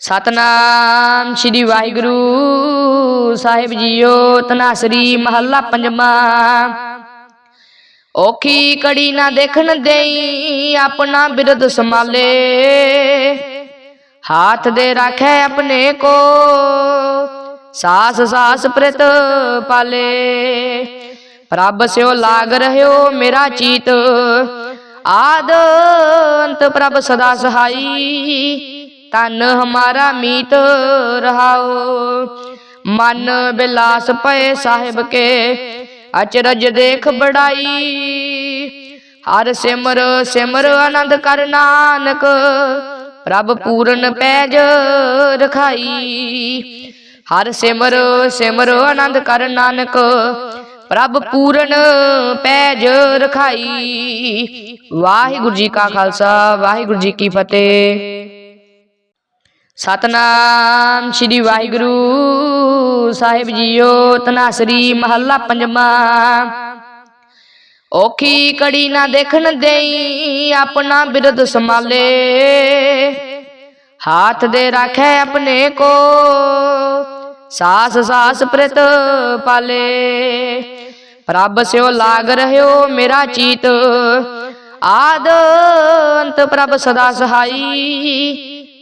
ਸਤਨਾਮ ਸ੍ਰੀ ਵਾਹਿਗੁਰੂ ਸਾਹਿਬ ਜੀਓ, ਤਨਾਸਰੀ ਮਹੱਲਾ ਪੰਜਵਾਂ। ਔਖੀ ਕੜੀ ਨਾ ਦੇਖਣ ਦੇਈ ਆਪਣਾ ਬਿਰਦ ਸੰਭਾਲੇ। ਹਾਥ ਦੇ ਰਾਖੈ ਆਪਣੇ ਕੋ, ਸਾਸ ਸਾਸ ਪ੍ਰਿਤ ਪਾਲੇ। ਪ੍ਰਭ ਸਿਓ ਲਾਗ ਰਹਿਓ ਮੇਰਾ ਚੀਤ, ਆਦ ਅੰਤ ਪ੍ਰਭ ਸਦਾ ਸਹਾਈ। ਤਨ ਹਮਾਰਾ ਮੀਤ ਰਹਾਓ ਮਨ ਬਿਲਾਸ ਪਏ ਸਾਹਿਬ ਕੇ, ਅਚਰਜ ਦੇਖ ਬੜਾਈ। ਹਰ ਸਿਮਰ ਸਿਮਰ ਆਨੰਦ ਕਰ ਨਾਨਕ, ਪ੍ਰਭ ਪੂਰਨ ਪੈਜ ਰਖਾਈ। ਹਰ ਸਿਮਰ ਸਿਮਰ ਆਨੰਦ ਕਰ ਨਾਨਕ, ਪ੍ਰਭ ਪੂਰਨ ਪੈਜ ਰਖਾਈ। ਵਾਹਿਗੁਰੂ ਜੀ ਕਾ ਖਾਲਸਾ, ਵਾਹਿਗੁਰੂ ਜੀ ਕੀ ਫਤਿਹ। ਸਤਨਾਮ ਸ੍ਰੀ ਵਾਹਿਗੁਰੂ ਸਾਹਿਬ ਜੀਓ, ਤਨਾਸਰੀ ਮਹੱਲਾ ਪੰਜਵਾਂ। ਔਖੀ ਕੜੀ ਨਾ ਦੇਖਣ ਦੇਈ, ਆਪਣਾ ਬਿਰਦ ਸੰਭਾਲੇ। ਹਾਥ ਦੇ ਰਾਖੈ ਆਪਣੇ ਕੋ, ਸਾਸ ਸਾਸ ਪ੍ਰਿਤ ਪਾਲੇ। ਪ੍ਰਭ ਸਿਓ ਲਾਗ ਰਹਿਓ ਮੇਰਾ ਚੀਤ, ਆਦ ਅੰਤ ਪ੍ਰਭ ਸਦਾ ਸਹਾਈ।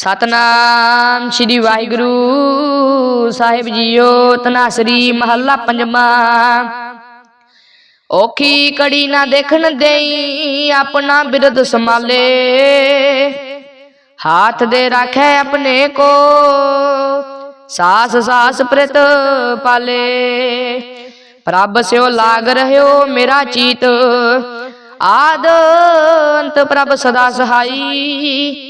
ਸਤਨਾਮ ਸ੍ਰੀ ਵਾਹਿਗੁਰੂ ਸਾਹਿਬ ਜੀਓ, ਤਨਾਸਰੀ ਮਹੱਲਾ ਪੰਜਵਾਂ। ਔਖੀ ਕੜੀ ਨਾ ਦੇਖਣ ਦੇਈ ਆਪਣਾ ਬਿਰਦ ਸੰਭਾਲੇ। ਹਾਥ ਦੇ ਰਾਖੈ ਆਪਣੇ ਕੋ, ਸਾਸ ਸਾਸ ਪ੍ਰਿਤ ਪਾਲੇ। ਪ੍ਰਭ ਸਿਓ ਲਾਗ ਰਹਿਓ ਮੇਰਾ ਚੀਤ, ਆਦ ਅੰਤ ਪ੍ਰਭ ਸਦਾ ਸਹਾਈ।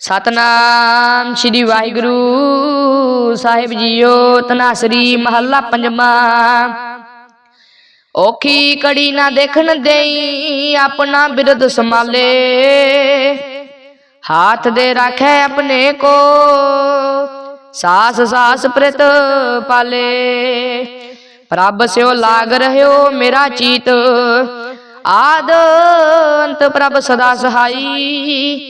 ਸਤਨਾਮ ਸ੍ਰੀ ਵਾਹਿਗੁਰੂ ਸਾਹਿਬ ਜੀਓ ਤਨਾਸਰੀ ਮਹੱਲਾ ਪੰਜਵਾਂ। ਔਖੀ ਕੜੀ ਨਾ ਦੇਖਣ ਦੇਈ ਆਪਣਾ ਬਿਰਦ ਸੰਭਾਲੇ। ਹਾਥ ਦੇ ਰਾਖੈ ਆਪਣੇ ਕੋ, ਸਾਸ ਸਾਸ ਪ੍ਰਿਤ ਪਾਲੇ। ਪ੍ਰਭ ਸਿਓ ਲਾਗ ਰਹਿਓ ਮੇਰਾ ਚੀਤ, ਆਦ ਅੰਤ ਪ੍ਰਭ ਸਦਾ ਸਹਾਈ।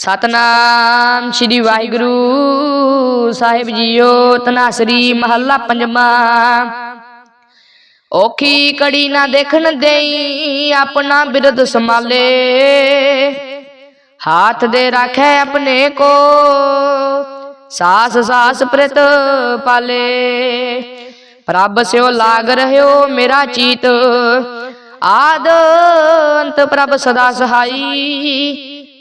ਸਤਨਾਮ ਸ੍ਰੀ ਵਾਹਿਗੁਰੂ ਸਾਹਿਬ ਜੀਓ ਤਨਾਸਰੀ ਮਹੱਲਾ ਪੰਜਵਾਂ। ਔਖੀ ਕੜੀ ਨਾ ਦੇਖਣ ਦੇਈ ਆਪਣਾ ਬਿਰਦ ਸੰਭਾਲੇ। ਹਾਥ ਦੇ ਰਾਖੈ ਆਪਣੇ ਕੋ, ਸਾਸ ਸਾਸ ਪ੍ਰਿਤ ਪਾਲੇ। ਪ੍ਰਭ ਸਿਓ ਲਾਗ ਰਹਿਓ ਮੇਰਾ ਚੀਤ, ਆਦ ਅੰਤ ਪ੍ਰਭ ਸਦਾ ਸਹਾਈ।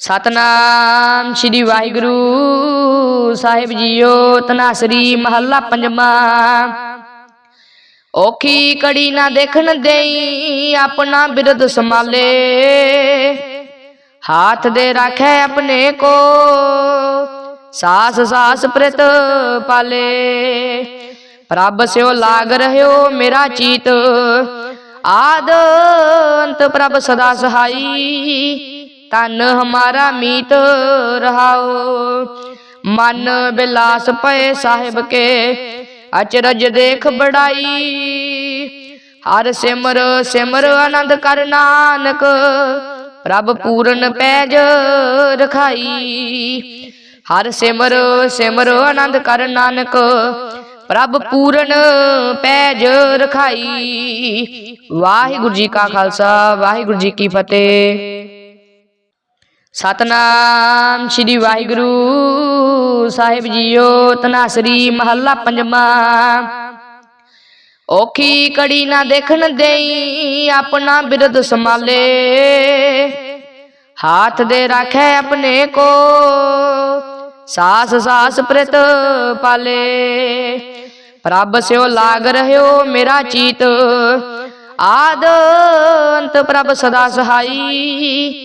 ਸਤਨਾਮ ਸ੍ਰੀ ਵਾਹਿਗੁਰੂ ਸਾਹਿਬ ਜੀਓ ਤਨਾਸਰੀ ਮਹੱਲਾ ਪੰਜਵਾਂ। ਔਖੀ ਕੜੀ ਨਾ ਦੇਖਣ ਦੇਈ ਆਪਣਾ ਬਿਰਦ ਸੰਭਾਲੇ। ਹਾਥ ਦੇ ਰੱਖੇ ਆਪਣੇ ਕੋ, ਸਾਸ ਸਾਸ ਪ੍ਰਿਤ ਪਾਲੇ। ਪ੍ਰਭ ਸਿਓ ਲਾਗ ਰਹਿਓ ਮੇਰਾ ਚੀਤ, ਆਦ ਅੰਤ ਪ੍ਰਭ ਸਦਾ ਸਹਾਈ। ਤਨ ਹਮਾਰਾ ਮੀਤ ਰਹਾਓ ਮਨ ਬਿਲਾਸ ਪਏ ਸਾਹਿਬ ਕੇ, ਅਚਰਜ ਦੇਖ ਬੜਾਈ। ਹਰ ਸਿਮਰ ਸਿਮਰ ਆਨੰਦ ਕਰ ਨਾਨਕ, ਪ੍ਰਭ ਪੂਰਨ ਪੈਜ ਰਖਾਈ। ਹਰ ਸਿਮਰ ਸਿਮਰ ਆਨੰਦ ਕਰ ਨਾਨਕ, ਪ੍ਰਭ ਪੂਰਨ ਪੈਜ ਰਖਾਈ। ਵਾਹਿਗੁਰੂ ਜੀ ਕਾ ਖਾਲਸਾ, ਵਾਹਿਗੁਰੂ ਜੀ ਕੀ ਫਤਿਹ। ਸਤਨਾਮ ਸ੍ਰੀ ਵਾਹਿਗੁਰੂ ਸਾਹਿਬ ਜੀਓ ਤਨਾਸਰੀ ਮਹੱਲਾ ਪੰਜਵਾਂ। ਔਖੀ ਕੜੀ ਨਾ ਦੇਖਣ ਦੇਈ ਆਪਣਾ ਬਿਰਦ ਸੰਭਾਲੇ। ਹਾਥ ਦੇ ਰੱਖੇ ਆਪਣੇ ਕੋ, ਸਾਸ ਸਾਸ ਪ੍ਰਿਤ ਪਾਲੇ। ਪ੍ਰਭ ਸਿਓ ਲਾਗ ਰਹਿਓ ਮੇਰਾ ਚੀਤ, ਆਦ ਅੰਤ ਪ੍ਰਭ ਸਦਾ ਸਹਾਈ।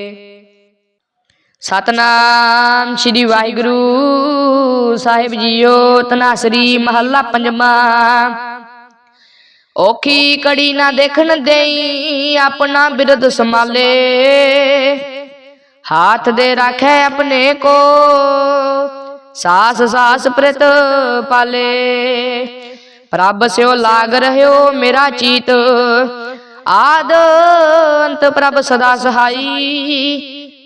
ਸਤਨਾਮ ਸ੍ਰੀ ਵਾਹਿਗੁਰੂ ਸਾਹਿਬ ਜੀਓ ਤਨਾਸਰੀ ਮਹੱਲਾ ਪੰਜਵਾਂ। ਔਖੀ ਕੜੀ ਨਾ ਦੇਖਣ ਦੇਈ ਆਪਣਾ ਬਿਰਦ ਸੰਭਾਲੇ। ਹਾਥ ਦੇ ਰੱਖੇ ਆਪਣੇ ਕੋ, ਸਾਸ ਸਾਸ ਪ੍ਰਿਤ ਪਾਲੇ। ਪ੍ਰਭ ਸਿਓ ਲਾਗ ਰਹਿਓ ਮੇਰਾ ਚੀਤ, ਆਦ ਅੰਤ ਪ੍ਰਭ ਸਦਾ ਸਹਾਈ।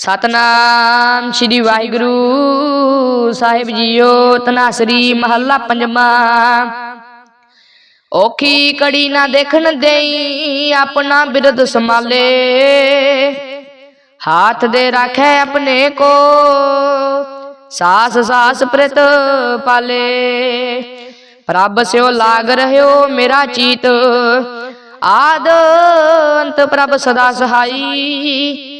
ਸਤਨਾਮ ਸ੍ਰੀ ਵਾਹਿਗੁਰੂ ਸਾਹਿਬ ਜੀਓ ਤਨਾਸਰੀ ਮਹੱਲਾ ਪੰਜਵਾਂ। ਔਖੀ ਕੜੀ ਨਾ ਦੇਖਣ ਦੇਈ ਆਪਣਾ ਬਿਰਦ ਸੰਭਾਲੇ। ਹਾਥ ਦੇ ਰੱਖੇ ਆਪਣੇ ਕੋ, ਸਾਸ ਸਾਸ ਪ੍ਰਿਤ ਪਾਲੇ। ਪ੍ਰਭ ਸਿਓ ਲਾਗ ਰਹਿਓ ਮੇਰਾ ਚੀਤ, ਆਦ ਅੰਤ ਪ੍ਰਭ ਸਦਾ ਸਹਾਈ।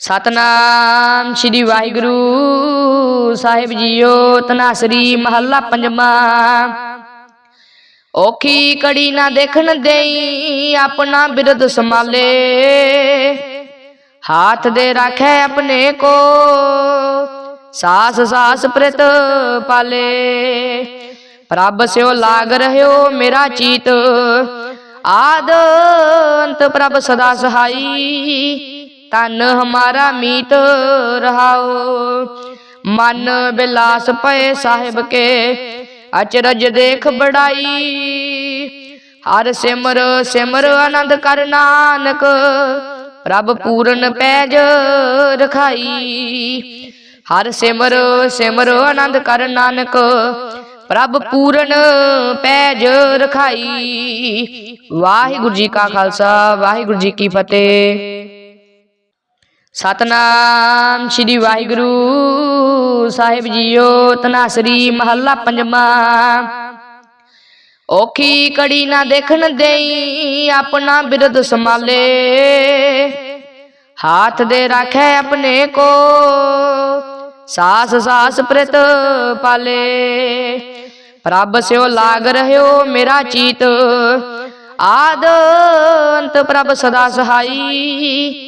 ਸਤਨਾਮ ਸ੍ਰੀ ਵਾਹਿਗੁਰੂ ਸਾਹਿਬ ਜੀਓ, ਤਨਾਸਰੀ ਮਹੱਲਾ ਪੰਜਵਾਂ। ਔਖੀ ਕੜੀ ਨਾ ਦੇਖਣ ਦੇਈ, ਆਪਣਾ ਬਿਰਦ ਸੰਭਾਲੇ। ਹਾਥ ਦੇ ਰੱਖੇ ਆਪਣੇ ਕੋ, ਸਾਸ ਸਾਸ ਪ੍ਰਿਤ ਪਾਲੇ। ਪ੍ਰਭ ਸਿਓ ਲਾਗ ਰਹਿਓ ਮੇਰਾ ਚੀਤ, ਆਦ ਅੰਤ ਪ੍ਰਭ ਸਦਾ ਸਹਾਈ। ਤਨ ਹਮਾਰਾ ਮੀਤ ਰਹਾਓ ਮਨ ਬਿਲਾਸ ਪਏ ਸਾਹਿਬ ਕੇ, ਅਚਰਜ ਦੇਖ ਬੜਾਈ। ਹਰ ਸਿਮਰ ਸਿਮਰ ਆਨੰਦ ਕਰ ਨਾਨਕ, ਪ੍ਰਭ ਪੂਰਨ ਪੈਜ ਰਖਾਈ। ਹਰ ਸਿਮਰ ਸਿਮਰ ਆਨੰਦ ਕਰ ਨਾਨਕ, ਪ੍ਰਭ ਪੂਰਨ ਪੈਜ ਰਖਾਈ। ਵਾਹਿਗੁਰੂ ਜੀ ਕਾ ਖਾਲਸਾ, ਵਾਹਿਗੁਰੂ ਜੀ ਕੀ ਫਤਿਹ। ਸਤਨਾਮ ਸ੍ਰੀ ਵਾਹਿਗੁਰੂ ਸਾਹਿਬ ਜੀਓ ਤਨਾਸਰੀ ਮਹੱਲਾ ਪੰਜਵਾਂ। ਔਖੀ ਕੜੀ ਨਾ ਦੇਖਣ ਦੇਈ ਆਪਣਾ ਬਿਰਦ ਸੰਭਾਲੇ। ਹਾਥ ਦੇ ਰੱਖੇ ਆਪਣੇ ਕੋ, ਸਾਸ ਸਾਸ ਪ੍ਰਤ ਪਾਲੇ। ਪ੍ਰਭ ਸਿਓ ਲਾਗ ਰਹਿਓ ਮੇਰਾ ਚੀਤ, ਆਦ ਅੰਤ ਪ੍ਰਭ ਸਦਾ ਸਹਾਈ।